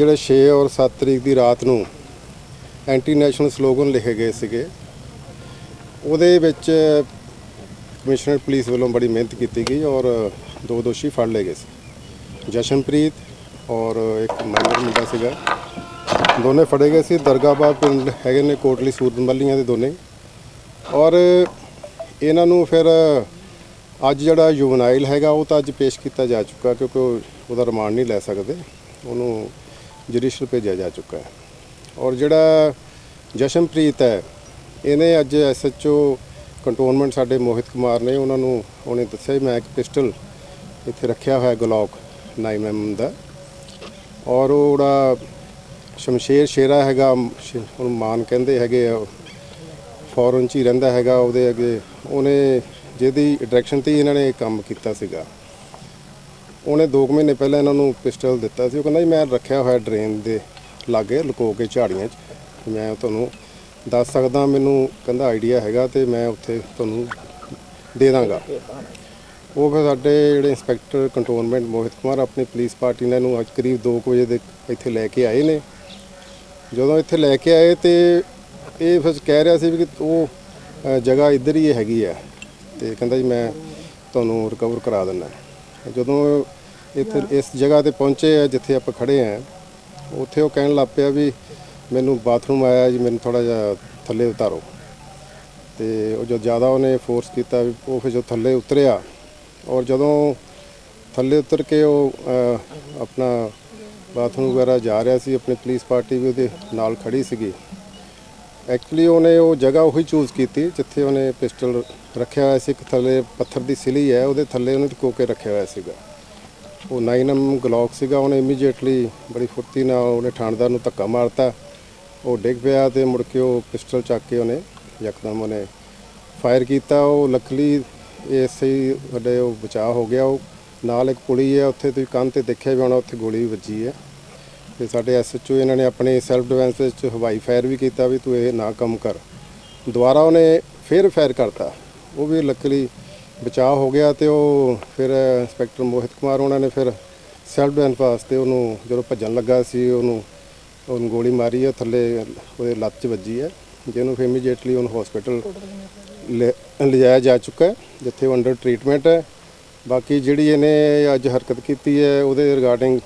ਜਿਹੜੇ 6 ਔਰ 7 ਤਰੀਕ ਦੀ ਰਾਤ ਨੂੰ ਐਂਟੀ ਨੈਸ਼ਨਲ ਸਲੋਗਨ ਲਿਖੇ ਗਏ ਸੀਗੇ, ਉਹਦੇ ਵਿੱਚ ਕਮਿਸ਼ਨਰ ਪੁਲਿਸ ਵੱਲੋਂ ਬੜੀ ਮਿਹਨਤ ਕੀਤੀ ਗਈ ਔਰ ਦੋ ਦੋਸ਼ੀ ਫੜ ਲਏ ਗਏ ਸੀ। ਜਸ਼ਨਪ੍ਰੀਤ ਔਰ ਇੱਕ ਮਾਈਨਰ ਮੁੰਡਾ ਸੀਗਾ। ਦੋਨੇ ਫੜੇ ਗਏ ਸੀ। ਦਰਗਾਬਾਦ ਪਿੰਡ ਹੈਗੇ ਨੇ ਕੋਟਲੀ ਸੂਰਤ ਮੱਲੀਆਂ ਦੇ ਦੋਨੇ। ਔਰ ਇਹਨਾਂ ਨੂੰ ਫਿਰ ਅੱਜ ਜਿਹੜਾ ਯੁਵਨਾਈਲ ਹੈਗਾ, ਉਹ ਤਾਂ ਅੱਜ ਪੇਸ਼ ਕੀਤਾ ਜਾ ਚੁੱਕਾ ਕਿਉਂਕਿ ਉਹ- ਉਹਦਾ ਰਿਮਾਂਡ ਨਹੀਂ ਲੈ ਸਕਦੇ। ਉਹਨੂੰ ਜੁਡੀਸ਼ਲ ਭੇਜਿਆ ਜਾ ਚੁੱਕਾ ਹੈ। ਔਰ ਜਿਹੜਾ ਜਸ਼ਨਪ੍ਰੀਤ ਹੈ, ਇਹਨੇ ਅੱਜ ਐਸਐਚਓ ਕੰਟੋਨਮੈਂਟ ਸਾਡੇ ਮੋਹਿਤ ਕੁਮਾਰ ਨੇ, ਉਹਨਾਂ ਨੂੰ ਉਹਨੇ ਦੱਸਿਆ ਮੈਂ ਇੱਕ ਪਿਸਟਲ ਇੱਥੇ ਰੱਖਿਆ ਹੋਇਆ ਗਲੋਕ 9mm ਦਾ। ਔਰ ਉਹ ਜਿਹੜਾ ਸ਼ਮਸ਼ੇਰ ਸ਼ੇਰਾ ਹੈਗਾ, ਸ਼- ਉਹਨੂੰ ਮਾਨ ਕਹਿੰਦੇ ਹੈਗੇ ਆ, ਫੋਰਨ ਚ ਹੀ ਰਹਿੰਦਾ ਹੈਗਾ ਉਹਦੇ ਅੱਗੇ। ਉਹਨੇ ਜਿਹਦੀ ਡਾਇਰੈਕਸ਼ਨ ਤੇ ਹੀ ਇਹਨਾਂ ਨੇ ਕੰਮ ਕੀਤਾ ਸੀਗਾ। ਉਹਨੇ 2 ਮਹੀਨੇ ਪਹਿਲਾਂ ਇਹਨਾਂ ਨੂੰ ਪਿਸਟਲ ਦਿੱਤਾ ਸੀ। ਉਹ ਕਹਿੰਦਾ ਜੀ, ਮੈਂ ਰੱਖਿਆ ਹੋਇਆ ਡਰੇਨ ਦੇ ਲਾਗੇ ਲੁਕੋ ਕੇ ਝਾੜੀਆਂ 'ਚ। ਮੈਂ ਤੁਹਾਨੂੰ ਦੱਸ ਸਕਦਾ, ਮੈਨੂੰ ਕਹਿੰਦਾ ਆਈਡੀਆ ਹੈਗਾ ਤੇ ਮੈਂ ਉੱਥੇ ਤੁਹਾਨੂੰ ਦੇ ਦਾਂਗਾ। ਉਹ ਫਿਰ ਸਾਡੇ ਜਿਹੜੇ ਇੰਸਪੈਕਟਰ ਕੰਟੋਨਮੈਂਟ ਮੋਹਿਤ ਕੁਮਾਰ, ਆਪਣੀ ਪੁਲਿਸ ਪਾਰਟੀ ਨੇ ਇਹਨੂੰ ਅੱਜ ਕਰੀਬ 2 ਵਜੇ ਦੇ ਇੱਥੇ ਲੈ ਕੇ ਆਏ ਨੇ। ਜਦੋਂ ਇੱਥੇ ਲੈ ਕੇ ਆਏ ਤੇ ਇਹ ਫਿਰ ਕਹਿ ਰਿਹਾ ਸੀ ਵੀ ਕਿ ਉਹ ਜਗ੍ਹਾ ਇੱਧਰ ਹੀ ਹੈਗੀ ਆ। ਤੇ ਕਹਿੰਦਾ ਜੀ, ਮੈਂ ਤੁਹਾਨੂੰ ਰਿਕਵਰ ਕਰਾ ਦਿੰਦਾ। ਜਦੋਂ ਇੱਥੇ ਇਸ ਜਗ੍ਹਾ ਤੇ ਪਹੁੰਚੇ ਆ ਜਿੱਥੇ ਆਪਾਂ ਖੜੇ ਆ ਉੱਥੇ ਉਹ ਕਹਿਣ ਲੱਗ ਪਿਆ ਵੀ ਮੈਨੂੰ ਬਾਥਰੂਮ ਆਇਆ ਜੀ ਮੈਨੂੰ ਥੋੜਾ ਜਿਹਾ ਥੱਲੇ ਉਤਾਰੋ। ਤੇ ਉਹ ਜੋ ਜ਼ਿਆਦਾ ਉਹਨੇ ਫੋਰਸ ਕੀਤਾ ਵੀ ਉਹ ਫਿਰ ਜੋ ਥੱਲੇ ਉਤਰਿਆ ਔਰ ਜਦੋਂ ਥੱਲੇ ਉਤਰ ਕੇ ਉਹ ਆਪਣਾ ਬਾਥਰੂਮ ਵਗੈਰਾ ਜਾ ਰਿਹਾ ਸੀ ਆਪਣੀ ਪੁਲਿਸ ਪਾਰਟੀ ਵੀ ਉਹਦੇ ਨਾਲ ਖੜੀ ਸੀਗੀ ਐਕਚੁਅਲੀ ਉਹਨੇ ਉਹ ਜਗ੍ਹਾ ਉਹੀ ਚੂਜ਼ ਕੀਤੀ, ਜਿੱਥੇ ਉਹਨੇ ਪਿਸਟਲ ਰੱਖਿਆ ਹੋਇਆ ਸੀ, ਇੱਕ ਥੱਲੇ ਪੱਥਰ ਦੀ ਸਿਲੀ ਹੈ, ਉਹਦੇ ਥੱਲੇ ਉਹਨੇ ਟਿਕੋ ਕੇ ਰੱਖਿਆ ਹੋਇਆ ਸੀਗਾ। ਉਹ 9mm ਗਲੌਕ ਸੀਗਾ, ਉਹਨੇ ਇਮੀਡੀਏਟਲੀ ਬੜੀ ਫੁਰਤੀ ਨਾਲ ਉਹਨੇ ਠਾਣਦਾਰ ਨੂੰ ਧੱਕਾ ਮਾਰਤਾ। ਉਹ ਡਿੱਗ ਪਿਆ ਤੇ ਮੁੜ ਕੇ ਉਹ ਪਿਸਟਲ ਚੱਕ ਕੇ ਉਹਨੇ ਯਕਦਮ ਉਹਨੇ ਫਾਇਰ ਕੀਤਾ। ਉਹ ਲੱਕਲੀ ਇਸੇ ਹੀ ਵੱਡੇ ਉਹ ਬਚਾਅ ਹੋ ਗਿਆ। ਉਹ ਨਾਲ ਇੱਕ ਪੁਲੀ ਹੈ, ਉੱਥੇ ਤੁਸੀਂ ਕੰਨ ਤੇ ਦੇਖਿਆ ਵੀ ਹੋਣਾ, ਉੱਥੇ ਗੋਲੀ ਵੀ ਵੱਜੀ ਹੈ। ਤੇ ਸਾਡੇ ਐਸਐਚਓ ਇਹਨਾਂ ਨੇ ਆਪਣੇ ਸੈਲਫ ਡਿਫੈਂਸ ਵਿੱਚ ਹਵਾਈ ਫਾਇਰ ਵੀ ਕੀਤਾ ਵੀ ਤੂੰ ਇਹ ਨਾ ਕੰਮ ਕਰ। ਦੁਬਾਰਾ ਉਹਨੇ ਫਿਰ ਫਾਇਰ ਕਰਤਾ। ਉਹ ਵੀ ਲੱਕਲੀ ਬਚਾਅ ਹੋ ਗਿਆ ਤੇ ਉਹ ਫਿਰ ਇੰਸਪੈਕਟਰ ਮੋਹਿਤ ਕੁਮਾਰ ਉਹਨਾਂ ਨੇ ਫਿਰ ਸੈਲਫ ਡਿਫੈਂਸ ਵਾਸਤੇ ਉਹਨੂੰ ਜਦੋਂ ਭੱਜਣ ਲੱਗਾ ਸੀ, ਉਹਨੂੰ ਉਹਨੂੰ ਗੋਲੀ ਮਾਰੀ ਹੈ, ਥੱਲੇ ਉਹਦੇ ਲੱਤ 'ਚ ਵੱਜੀ ਹੈ, ਜਿਹਨੂੰ ਫਿਰ ਇਮੀਡੀਏਟਲੀ ਉਹਨੂੰ ਹਸਪੀਟਲ ਲਿਜਾਇਆ ਜਾ ਚੁੱਕਾ ਹੈ, ਜਿੱਥੇ ਉਹ ਅੰਡਰ ਟ੍ਰੀਟਮੈਂਟ ਹੈ। ਬਾਕੀ ਜਿਹੜੀ ਇਹਨੇ ਅੱਜ ਹਰਕਤ ਕੀਤੀ ਹੈ, ਉਹਦੇ ਰਿਗਾਰਡਿੰਗ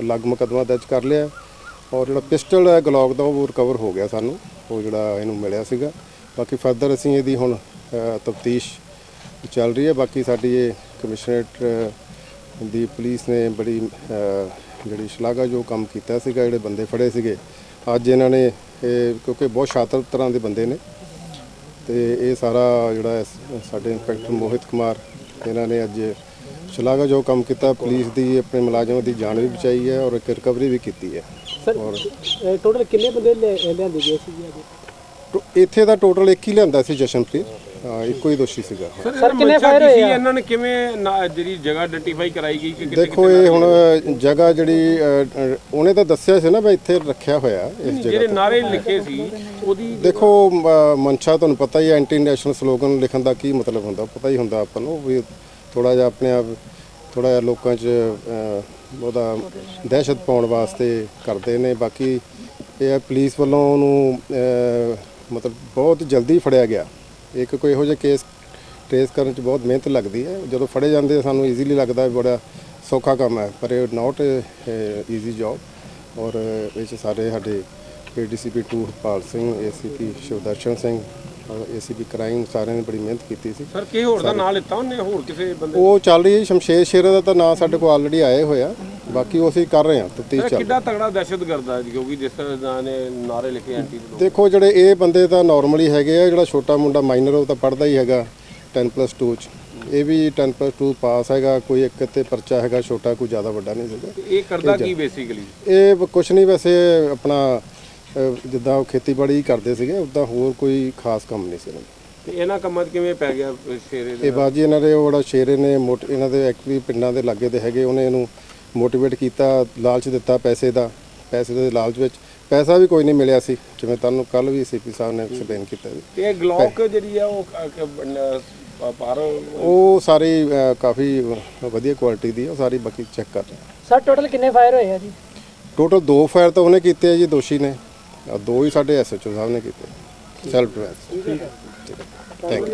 ਅਲੱਗ ਮੁਕੱਦਮਾ ਦਰਜ ਕਰ ਲਿਆ। ਔਰ ਜਿਹੜਾ ਪਿਸਟਲ ਹੈ, ਗਲੌਕ ਦਾ, ਉਹ ਰਿਕਵਰ ਹੋ ਗਿਆ ਸਾਨੂੰ। ਉਹ ਜਿਹੜਾ ਇਹਨੂੰ ਮਿਲਿਆ ਸੀਗਾ। ਬਾਕੀ ਫਰਦਰ ਅਸੀਂ ਇਹਦੀ ਹੁਣ ਤਫਤੀਸ਼ ਚੱਲ ਰਹੀ ਹੈ। ਬਾਕੀ ਸਾਡੀ ਇਹ ਕਮਿਸ਼ਨਰੇਟ ਦੀ ਪੁਲਿਸ ਨੇ ਬੜੀ ਜਿਹੜੀ ਸ਼ਲਾਘਾ ਜੋ ਕੰਮ ਕੀਤਾ ਸੀਗਾ। ਜਿਹੜੇ ਬੰਦੇ ਫੜੇ ਸੀਗੇ। ਅੱਜ ਇਹਨਾਂ ਨੇ ਇਹ, ਕਿਉਂਕਿ ਬਹੁਤ ਸ਼ਾਤਰ ਤਰ੍ਹਾਂ ਦੇ ਬੰਦੇ ਨੇ। ਤੇ ਇਹ ਸਾਰਾ ਜਿਹੜਾ ਸਾਡੇ ਇੰਸਪੈਕਟਰ ਮੋਹਿਤ ਕੁਮਾਰ, ਇਹਨਾਂ ਨੇ ਅੱਜ ਸ਼ਲਾਘਾ ਜੋ ਕੰਮ ਕੀਤਾ ਪੁਲਿਸ ਦੀ ਆਪਣੇ ਮੁਲਾਜ਼ਮਾਂ ਦੀ ਜਾਨ ਵੀ ਬਚਾਈ ਹੈ ਔਰ ਇੱਕ ਰਿਕਵਰੀ ਵੀ ਕੀਤੀ ਹੈ। ਸਰ ਟੋਟਲ ਕਿੰਨੇ ਬੰਦੇ ਲਿਆ- ਲਿਆਂਦੇ ਗਏ ਸੀ ਜੀ ਅੱਜ? ਇੱਥੇ ਦਾ ਟੋਟਲ ਇੱਕ ਹੀ ਲਿਆਂਦਾ ਸੀ ਜਸ਼ਨਪ੍ਰੀਤ। ਇੱਕੋ ਹੀ ਦੋਸ਼ੀ ਸੀਗਾ। ਸਰ ਕਿੰਨੇ ਫਾਇਰ ਹੋਏ ਆ ਇਹਨਾਂ ਨੇ ਕਿਵੇਂ ਜਿਹੜੀ ਜਗ੍ਹਾ ਆਇਡੈਂਟੀਫਾਈ ਕਰਾਈ ਗਈ ਕਿ ਦੇਖੋ ਇਹ ਹੁਣ ਜਗ੍ਹਾ ਜਿਹੜੀ ਉਹਨੇ ਤਾਂ ਦੱਸਿਆ ਸੀ ਨਾ ਵੀ ਇੱਥੇ ਰੱਖਿਆ ਹੋਇਆ ਇਸ ਜਗ੍ਹਾ ਜਿਹੜੇ ਨਾਰੇ ਲਿਖੇ ਸੀ ਉਹਦੀ ਦੇਖੋ ਮਨਸ਼ਾ ਤੁਹਾਨੂੰ ਪਤਾ ਹੀ ਹੈ ਐਂਟੀ ਨੈਸ਼ਨਲ ਸਲੋਗਨ ਲਿਖਣ ਦਾ ਕੀ ਮਤਲਬ ਹੁੰਦਾ? ਪਤਾ ਹੀ ਹੁੰਦਾ ਆਪਾਂ ਨੂੰ ਵੀ ਥੋੜਾ ਜਿਹਾ ਆਪਣੇ ਆਪ ਥੋੜਾ ਜਿਹਾ ਲੋਕਾਂ 'ਚ ਉਹਦਾ ਦਹਿਸ਼ਤ ਪਾਉਣ ਵਾਸਤੇ ਕਰਦੇ ਨੇ। ਬਾਕੀ ਇਹ ਹੈ ਪੁਲਿਸ ਵੱਲੋਂ ਉਹਨੂੰ ਮਤਲਬ ਬਹੁਤ ਜਲਦੀ ਫੜਿਆ ਗਿਆ। ਇੱਕ ਕੋਈ ਇਹੋ ਜਿਹਾ ਕੇਸ ਟ੍ਰੇਸ ਕਰਨ 'ਚ ਬਹੁਤ ਮਿਹਨਤ ਲੱਗਦੀ ਹੈ। ਜਦੋਂ ਫੜੇ ਜਾਂਦੇ ਸਾਨੂੰ ਈਜ਼ੀਲੀ ਲੱਗਦਾ ਬੜਾ ਸੌਖਾ ਕੰਮ ਹੈ, ਪਰ ਇਹ ਨਾਟ ਈਜ਼ੀ ਜੌਬ ਔਰ ਇਹ 'ਚ ਸਾਰੇ ਸਾਡੇ ADCP 2 Harpal Singh ACP Shivdarshan Singh ACP crime ਸਾਰਿਆਂ ਨੇ ਬੜੀ ਮਿਹਨਤ ਕੀਤੀ ਸੀ। ਸਰ ਕੀ ਹੋਰ ਦਾ ਨਾਂ ਲਿੱਤਾ ਉਹਨੇ? ਹੋਰ ਕਿਸੇ ਬੰਦੇ ਉਹ ਚੱਲ ਰਹੀ ਹੈ ਸ਼ਮਸ਼ੇਰ ਸ਼ੇਰਾ ਦਾ ਤਾਂ ਨਾਂ ਸਾਡੇ ਕੋਲ ਆਲਰੇਡੀ ਆਏ ਹੋਇਆ ਬਾਕੀ ਉਹ ਅਸੀਂ ਕਰ ਰਹੇ ਹਾਂ ਤਫਤੀਸ਼ ਚੱਲ ਕਿੱਡਾ ਤਗੜਾ ਦਹਿਸ਼ਤ ਕਰਦਾ ਜੀ ਕਿਉਂਕਿ ਜਿਸ ਤਰ੍ਹਾਂ ਨੇ ਨਾਰੇ ਲਿਖੇ ਐਂਟੀ ਦੇ ਦੇਖੋ ਜਿਹੜੇ ਇਹ ਬੰਦੇ ਤਾਂ ਨਾਰਮਲੀ ਹੈਗੇ ਆ ਜਿਹੜਾ ਛੋਟਾ ਮੁੰਡਾ ਮਾਈਨਰ ਉਹ ਤਾਂ ਪੜਦਾ ਹੀ ਹੈਗਾ 10+2 ਚ। ਇਹ ਵੀ 10+2 ਪਾਸ ਹੈਗਾ ਕੋਈ ਇੱਕ ਤੇ ਪਰਚਾ ਹੈਗਾ ਛੋਟਾ ਕੋਈ ਜ਼ਿਆਦਾ ਵੱਡਾ ਨਹੀਂ ਸੀਗਾ ਇਹ ਕਰਦਾ ਕੀ ਬੇਸਿਕਲੀ ਇਹ ਕੁਛ ਨਹੀਂ ਵੈਸੇ ਆਪਣਾ ਜਿੱਦਾਂ ਉਹ ਖੇਤੀਬਾੜੀ ਕਰਦੇ ਸੀਗੇ ਉਦਾਂ ਹੋਰ ਕੋਈ ਖਾਸ ਕੰਮ ਨਹੀਂ ਸੀ ਇਹਨਾਂ ਦਾ। ਤੇ ਇਹਨਾਂ ਕੰਮਾਂ 'ਚ ਕਿਵੇਂ ਪੈ ਗਿਆ ਸ਼ੇਰੇ ਦੇ ਇਹ ਬਾਜੀ ਇਹਨਾਂ ਦੇ ਉਹ ਜਿਹੜਾ ਸ਼ੇਰੇ ਨੇ ਮੋਟ ਇਹਨਾਂ ਦੇ ਐਕਚੁਅਲੀ ਪਿੰਡਾਂ ਦੇ ਲਾਗੇ ਦੇ ਹੈਗੇ ਉਹਨੇ ਇਹਨੂੰ ਮੋਟੀਵੇਟ ਕੀਤਾ ਲਾਲਚ ਦਿੱਤਾ ਪੈਸੇ ਦਾ ਪੈਸੇ ਦੇ ਲਾਲਚ ਵਿੱਚ। ਪੈਸਾ ਵੀ ਕੋਈ ਨਹੀਂ ਮਿਲਿਆ ਸੀ ਜਿਵੇਂ ਤੁਹਾਨੂੰ ਕੱਲ ਵੀ ਸੀਪੀ ਸਾਹਿਬ ਨੇ ਐਕਸਪਲੇਨ ਕੀਤਾ ਸੀ। ਤੇ ਇਹ ਗਲੌਕ ਜਿਹੜੀ ਆ ਉਹ ਕ- ਕ- ਨ- ਪ- ਪਰ ਉਹ ਸਾਰੀ ਅਹ, ਕਾਫੀ ਵਧੀਆ ਕੁਆਲਿਟੀ ਦੀ ਹੈ ਉਹ ਸਾਰੀ ਬਾਕੀ ਚੈੱਕ ਕਰ ਰਹੇ। ਸਰ ਟੋਟਲ ਕਿੰਨੇ ਫਾਇਰ ਹੋਏ ਆ ਜੀ? ਟੋਟਲ ਦੋ ਫਾਇਰ ਤਾਂ ਉਹਨੇ ਕੀਤੇ ਆ ਜੀ ਦੋਸ਼ੀ ਨੇ। ਆਹ ਦੋ ਹੀ ਸਾਡੇ ਐਸਐਚਓ ਸਾਹਿਬ ਨੇ ਕੀਤੇ। Self defence thank you